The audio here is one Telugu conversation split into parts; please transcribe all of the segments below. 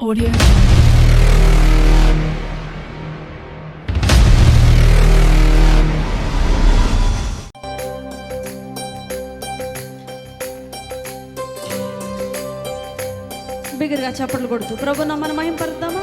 Audio. బిగ్గరగా చప్పట్లు కొడుతూ ప్రభు నమ్మని మహిం పరుద్దామా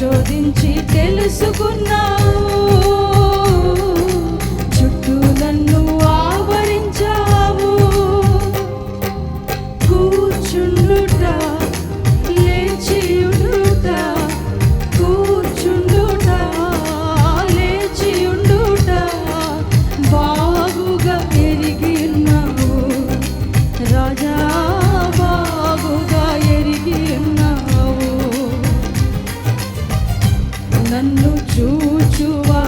పరిశోధించి తెలుసుకున్నావు. చుట్టూ నన్ను ఆవరించావు. కూర్చుండుట లేచియుడుట కూర్చుండుట లేచియుండుట బాగుగా పెరిగినావు. రాజా నన్ను చూచువా?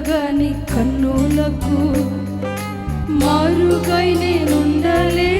కలగని కన్నులకు మారుగైనే ఉండలే